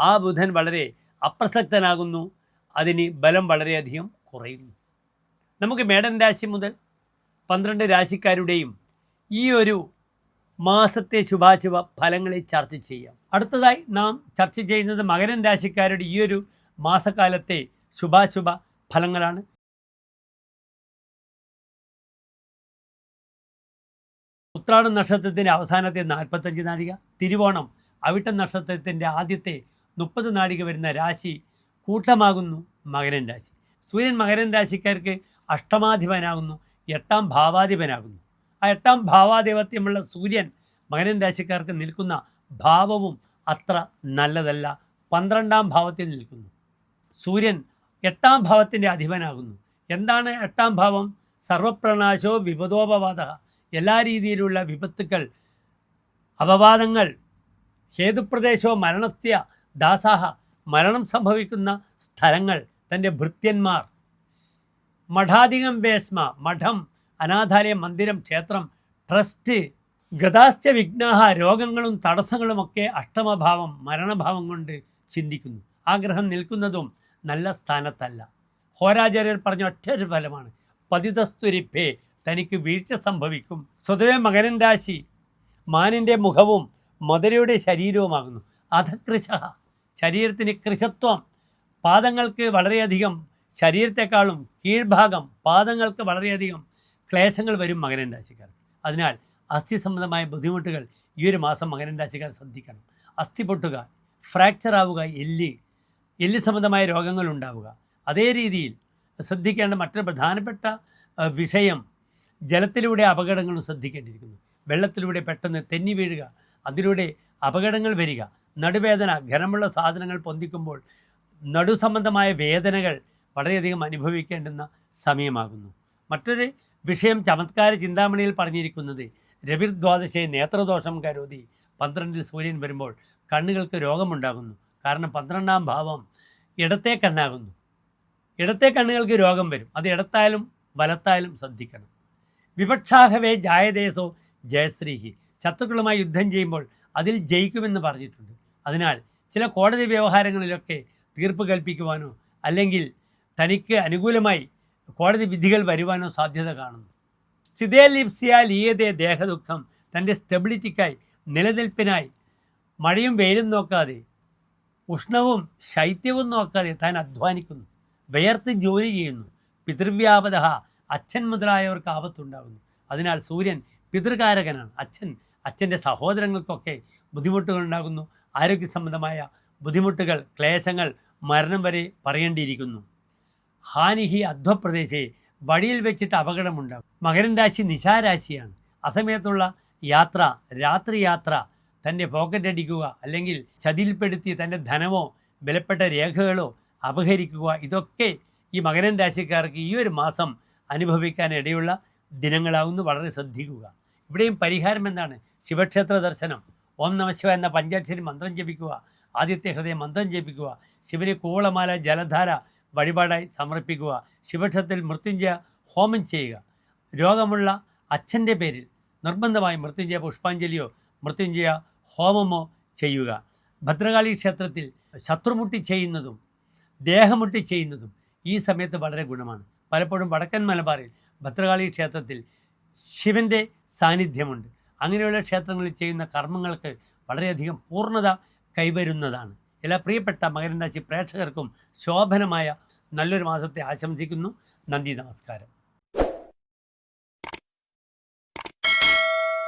ആ ബുധൻ വളരെ അപ്രസക്തനാകുന്നു. അതിന് ബലം വളരെയധികം കുറയുന്നു. നമുക്ക് മേടൻ രാശി മുതൽ പന്ത്രണ്ട് രാശിക്കാരുടെയും ഈ ഒരു മാസത്തെ ശുഭാശുഭ ഫലങ്ങളെ ചർച്ച ചെയ്യാം. അടുത്തതായി നാം ചർച്ച ചെയ്യുന്നത് മകരൻ രാശിക്കാരുടെ ഈ ഒരു മാസക്കാലത്തെ ശുഭാശുഭ ഫലങ്ങളാണ്. ഉത്രാട നക്ഷത്രത്തിന്റെ അവസാനത്തെ നാൽപ്പത്തഞ്ച് നാഴിക തിരുവോണം അവിട്ട നക്ഷത്രത്തിന്റെ ആദ്യത്തെ മുപ്പത് നാഴിക വരുന്ന രാശി കൂട്ടമാകുന്നു മകരൻ രാശി. സൂര്യൻ മകരൻ രാശിക്കാർക്ക് അഷ്ടമാധിപനാകുന്നു എട്ടാം ഭാവാധിപനാകുന്നു. ആ എട്ടാം ഭാവാധിപത്യമുള്ള സൂര്യൻ മകരൻ രാശിക്കാർക്ക് നിൽക്കുന്ന ഭാവവും അത്ര നല്ലതല്ല. പന്ത്രണ്ടാം ഭാവത്തിൽ നിൽക്കുന്നു. സൂര്യൻ എട്ടാം ഭാവത്തിന്റെ അധിപനാകുന്നു. എന്താണ് എട്ടാം ഭാവം? സർവപ്രണാശോ വിപദോപവാദ. എല്ലാ രീതിയിലുള്ള വിപത്തുക്കൾ അപവാദങ്ങൾ ഹേതുപ്രദേശോ മരണസ്യ ദാസാഹ മരണം സംഭവിക്കുന്ന സ്ഥലങ്ങൾ തന്റെ ഭൃത്യന്മാർ. മഠാധികം വേസ്മ മഠം അനാഥാലയം മന്ദിരം ക്ഷേത്രം ട്രസ്റ്റ് ഗതാശ്ച വിഘ്നാഹ രോഗങ്ങളും തടസ്സങ്ങളുമൊക്കെ അഷ്ടമഭാവം മരണഭാവം കൊണ്ട് ചിന്തിക്കുന്നു. ആഗ്രഹം നിൽക്കുന്നതും നല്ല സ്ഥാനത്തല്ല. ഹോരാചാര്യർ പറഞ്ഞ ഒറ്റൊരു ഫലമാണ്. പതിതസ്തുരിപ്പേ തനിക്ക് വീഴ്ച സംഭവിക്കും. സ്വതവേ മകരൻ രാശി. മാനിന്റെ മുഖവും മധുരയുടെ ശരീരവുമാകുന്നു. അധകൃശ ശരീരത്തിന് കൃശത്വം പാദങ്ങൾക്ക് വളരെയധികം ശരീരത്തെക്കാളും കീഴ്ഭാഗം പാദങ്ങൾക്ക് വളരെയധികം ക്ലേശങ്ങൾ വരും മകനൻ രാശിക്കാർ അതിനാൽ അസ്ഥി സംബന്ധമായ ബുദ്ധിമുട്ടുകൾ ഈ ഒരു മാസം മകനൻ രാശിക്കാർ ശ്രദ്ധിക്കണം. അസ്ഥി പൊട്ടുക ഫ്രാക്ചർ ആവുക എല്ലി എല്ലി സംബന്ധമായ രോഗങ്ങൾ ഉണ്ടാവുക. അതേ രീതിയിൽ ശ്രദ്ധിക്കേണ്ട മറ്റൊരു പ്രധാനപ്പെട്ട വിഷയം ജലത്തിലൂടെ അപകടങ്ങളും ശ്രദ്ധിക്കേണ്ടിയിരിക്കുന്നു. വെള്ളത്തിലൂടെ പെട്ടെന്ന് തെന്നി വീഴുക അതിലൂടെ അപകടങ്ങൾ വരിക നടുവേദന ഘനമുള്ള സാധനങ്ങൾ പൊന്തിക്കുമ്പോൾ നടു സംബന്ധമായ വേദനകൾ വളരെയധികം അനുഭവിക്കേണ്ടുന്ന സമയമാകുന്നു. മറ്റൊരു വിഷയം ചമത്കാര ചിന്താമണിയിൽ പറഞ്ഞിരിക്കുന്നത് രവിർദ്വാദശയെ നേത്രദോഷം കരുതി പന്ത്രണ്ടിൽ സൂര്യൻ വരുമ്പോൾ കണ്ണുകൾക്ക് രോഗമുണ്ടാകുന്നു. കാരണം പന്ത്രണ്ടാം ഭാവം ഇടത്തെ കണ്ണാകുന്നു. ഇടത്തെ കണ്ണുകൾക്ക് രോഗം വരും. അത് ഇടത്തായാലും വലത്തായാലും ശ്രദ്ധിക്കണം. വിപക്ഷാഹവേ ജായദേശോ ജയശ്രീഹി. ശത്രുക്കളുമായി യുദ്ധം ചെയ്യുമ്പോൾ അതിൽ ജയിക്കുമെന്ന് പറഞ്ഞിട്ടുണ്ട്. അതിനാൽ ചില കോടതി വ്യവഹാരങ്ങളിലൊക്കെ തീർപ്പ് കൽപ്പിക്കുവാനോ അല്ലെങ്കിൽ തനിക്ക് അനുകൂലമായി കോടതി വിധികൾ വരുവാനോ സാധ്യത കാണുന്നു. സ്ഥിതേലിപ്സിയ ഈയതേ ദേഹദുഃഖം തന്റെ സ്റ്റെബിലിറ്റിക്കായി നിലനിൽപ്പിനായി മഴയും വെയിലും നോക്കാതെ ഉഷ്ണവും ശൈത്യവും നോക്കാതെ താൻ അധ്വാനിക്കുന്നു വിയർത്ത് ജോലി ചെയ്യുന്നു. പിതൃവ്യാപത അച്ഛൻ മുതലായവർക്ക് ആപത്തുണ്ടാകുന്നു. അതിനാൽ സൂര്യൻ പിതൃകാരകനാണ് അച്ഛൻ അച്ഛന്റെ സഹോദരങ്ങൾക്കൊക്കെ ബുദ്ധിമുട്ടുകൾ ഉണ്ടാകുന്നു ആരോഗ്യ സംബന്ധമായ ബുദ്ധിമുട്ടുകൾ ക്ലേശങ്ങൾ മരണം വരെ പറയേണ്ടിയിരിക്കുന്നു. ഹാനിഹി അധ്വപ്രദേശേ വഴിയിൽ വെച്ചിട്ട് അപകടമുണ്ടാകും. മകരൻ രാശി നിശാരാശിയാണ് അസമയത്തുള്ള യാത്ര രാത്രി യാത്ര തന്റെ പോക്കറ്റ് അടിക്കുക അല്ലെങ്കിൽ ചതിയിൽപ്പെടുത്തി തന്റെ ധനമോ വിലപ്പെട്ട രേഖകളോ അപഹരിക്കുക ഇതൊക്കെ ഈ മകരൻ രാശിക്കാർക്ക് ഈ ഒരു മാസം അനുഭവിക്കാൻ ഇടയുള്ള ദിനങ്ങളാവുന്നു. വളരെ ശ്രദ്ധിക്കുക. ഇവിടെയും പരിഹാരം എന്താണ് ശിവക്ഷേത്ര ദർശനം. ഓം നമശിവ എന്ന പഞ്ചാക്ഷരി മന്ത്രം ജപിക്കുക. ആദ്യത്തെ ഹൃദയം മന്ത്രം ജപിക്കുക. ശിവന് കൂവളമാല ജലധാര വഴിപാടായി സമർപ്പിക്കുക. ശിവക്ഷത്തിൽ മൃത്യുഞ്ജയ ഹോമം ചെയ്യുക. രോഗമുള്ള അച്ഛന്റെ പേരിൽ നിർബന്ധമായി മൃത്യുഞ്ജയ പുഷ്പാഞ്ജലിയോ മൃത്യുഞ്ജയ ഹോമമോ ചെയ്യുക. ഭദ്രകാളി ക്ഷേത്രത്തിൽ ശത്രുമുട്ടി ചെയ്യുന്നതും ദേഹമുട്ടി ചെയ്യുന്നതും ഈ സമയത്ത് വളരെ ഗുണമാണ്. പലപ്പോഴും വടക്കൻ മലബാറിൽ ഭദ്രകാളി ക്ഷേത്രത്തിൽ ശിവന്റെ സാന്നിധ്യമുണ്ട്. അങ്ങനെയുള്ള ക്ഷേത്രങ്ങളിൽ ചെയ്യുന്ന കർമ്മങ്ങൾക്ക് വളരെയധികം പൂർണത കൈവരുന്നതാണ്. എല്ലാ പ്രിയപ്പെട്ട മകരൻ രാശി പ്രേക്ഷകർക്കും ശോഭനമായ നല്ലൊരു മാസത്തെ ആശംസിക്കുന്നു. നന്ദി നമസ്കാരം.